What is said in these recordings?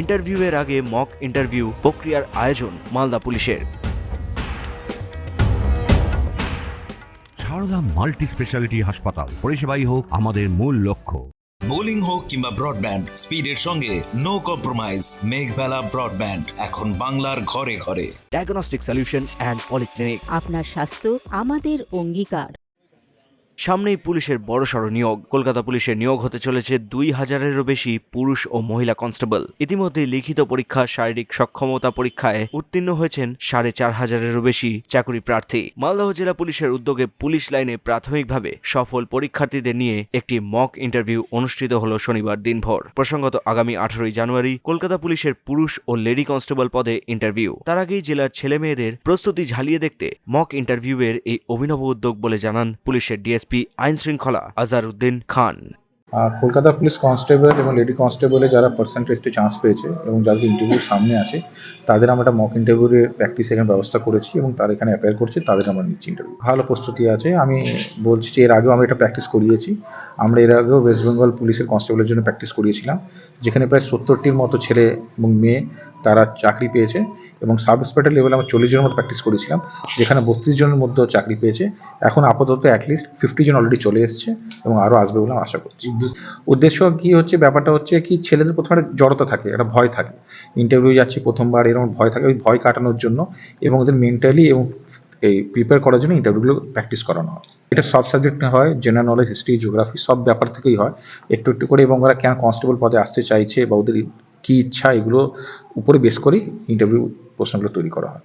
ইন্টারভিউয়ের আগে mock interview প্রক্রিয়ার আয়োজন মালদা পুলিশের। সারদা মাল্টি স্পেশালিটি হাসপাতাল পরিষেবাই হোক আমাদের মূল লক্ষ্য। বোলিং হোক কিংবা ব্রডব্যান্ড স্পিডের সঙ্গে নো কম্প্রোমাইজ মেঘবেলা ব্রডব্যান্ড এখন বাংলার ঘরে ঘরে। ডায়াগনস্টিক সলিউশন অ্যান্ড পলিক্লিনিক আপনার স্বাস্থ্য আমাদের অঙ্গীকার। সামনেই পুলিশের বড় বড়সড় নিয়োগ। কলকাতা পুলিশের নিয়োগ হতে চলেছে দুই হাজারেরও বেশি পুরুষ ও মহিলা কনস্টেবল। ইতিমধ্যে লিখিত পরীক্ষা, শারীরিক সক্ষমতা পরীক্ষায় উত্তীর্ণ হয়েছেন সাড়ে চার হাজারেরও বেশি চাকরি প্রার্থী। মালদহ জেলা পুলিশের উদ্যোগে পুলিশ লাইনে প্রাথমিকভাবে সফল পরীক্ষার্থীদের নিয়ে একটি মক ইন্টারভিউ অনুষ্ঠিত হল শনিবার দিনভর। প্রসঙ্গত আগামী আঠারোই জানুয়ারি কলকাতা পুলিশের পুরুষ ও লেডি কনস্টেবল পদে ইন্টারভিউ। তার আগেই জেলার ছেলে মেয়েদের প্রস্তুতি ঝালিয়ে দেখতে মক ইন্টারভিউয়ের এই অভিনব উদ্যোগ বলে জানান পুলিশের ডিএসপি। আইন শৃঙ্খলা আজারউদ্দিন খান। কলকাতা পুলিশ কনস্টেবল এবং লেডি কনস্টেবলে যারা পার্সেন্টেজে চান্স পেয়েছে এবং যাদের ইন্টারভিউ সামনে আছে, তাদের আমরা একটা মক ইন্টারভিউর প্র্যাকটিস এখানে ব্যবস্থা করেছি এবং তারা এখানে অ্যাপেয়ার করছে, তাদের আমরা নিচ্ছি ইন্টারভিউ ভালো প্রস্তুতি আছে। আমি বলছি যে এর আগেও আমরা এটা প্র্যাকটিস করিয়েছি। আমরা এর আগেও ওয়েস্ট বেঙ্গল পুলিশের কনস্টেবলের জন্য প্র্যাকটিস করিয়েছিলাম, যেখানে প্রায় সত্তরটির মতো ছেলে এবং মেয়ে তারা চাকরি পেয়েছে এবং সাব ইন্সপেক্টর লেভেলে আমরা চল্লিশ জনের মতো প্র্যাকটিস করেছিলাম, যেখানে বত্রিশ জনের মধ্যেও চাকরি পেয়েছে। এখন আপাতত অ্যাটলিস্ট ফিফটি জন অলরেডি চলে এসছে এবং আরও আসবে বলে আমি আশা করছি। উদ্দেশ্য কি হচ্ছে, ব্যাপারটা হচ্ছে কি, ছেলেদের প্রথমে একটা জড়তা থাকে, একটা ভয় থাকে। ইন্টারভিউ যাচ্ছি প্রথমবার, এরকম ভয় থাকে, ওই ভয় কাটানোর জন্য এবং ওদের মেন্টালি এবং এই প্রিপেয়ার করার জন্য ইন্টারভিউগুলো প্র্যাকটিস করানো হয়। এটা সব সাবজেক্ট হয় জেনারেল নলেজ হিস্ট্রি জিওগ্রাফি সব ব্যাপার থেকেই হয়। একটু একটু করে এবং ওরা কেন কনস্টেবল পদে আসতে চাইছে বা ওদের কী ইচ্ছা এগুলো উপরে বেস করেই ইন্টারভিউ প্রশ্নগুলো তৈরি করা হয়।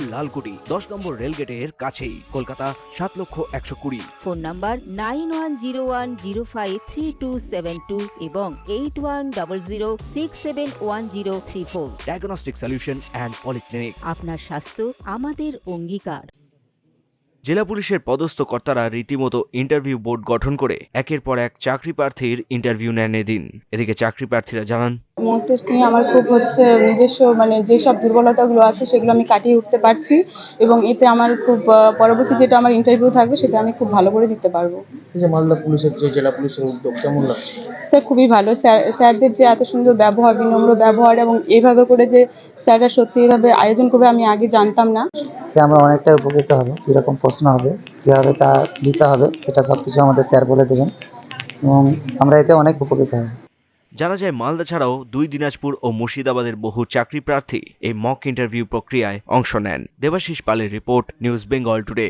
লালকুটি দশ নম্বর রেলগেটের কাছেই কলকাতা সাত লক্ষ একশো কুড়ি। Phone number nine one zero one zero five three two seven two এবং eight one double zero six seven one zero three four. Diagnostic solution and polyclinic আপনার স্বাস্থ্য আমাদের অঙ্গীকার। জেলা পুলিশের পদস্থ কর্তারা রীতিমতো ইন্টারভিউ বোর্ড গঠন করে একের পর এক চাকরি প্রার্থীর ইন্টারভিউ নেন এদিন। এদিকে চাকরি প্রার্থীরা জানান মক টেস্ট নিয়ে আমার খুব হচ্ছে নিজস্ব মানে যেসব দুর্বলতাগুলো আছে সেগুলো আমি কাটিয়ে উঠতে পারছি এবং এতে আমার খুব আহ, পরবর্তী যেটা আমার ইন্টারভিউ থাকবে সেটা আমি খুব ভালো করে দিতে পারব। যে মালদা পুলিশের যে জেলা পুলিশের উদ্যোগ কেমন লাগছে? স্যার খুবই ভালো। স্যার স্যারদের যে এত সুন্দর ব্যবহার বিনম্র ব্যবহার এবং এইভাবে করে যে স্যাররা সত্যি এভাবে আয়োজন করবে আমি আগে জানতাম না। যে আমরা অনেকটাই উপকৃত হব। কীরকম প্রশ্ন হবে কীভাবে তা দিতে হবে সেটা সব কিছু আমাদের স্যার বলে দেবেন। এবং আমরা এতে অনেক উপকৃত হব। জানা যায় মালদা ছাড়াও দুই দিনাজপুর ও মুর্শিদাবাদের বহু চাকরি প্রার্থী এই মক ইন্টারভিউ প্রক্রিয়ায় অংশ নেন। দেবাশিস পালের রিপোর্ট, নিউজ বেঙ্গল টুডে।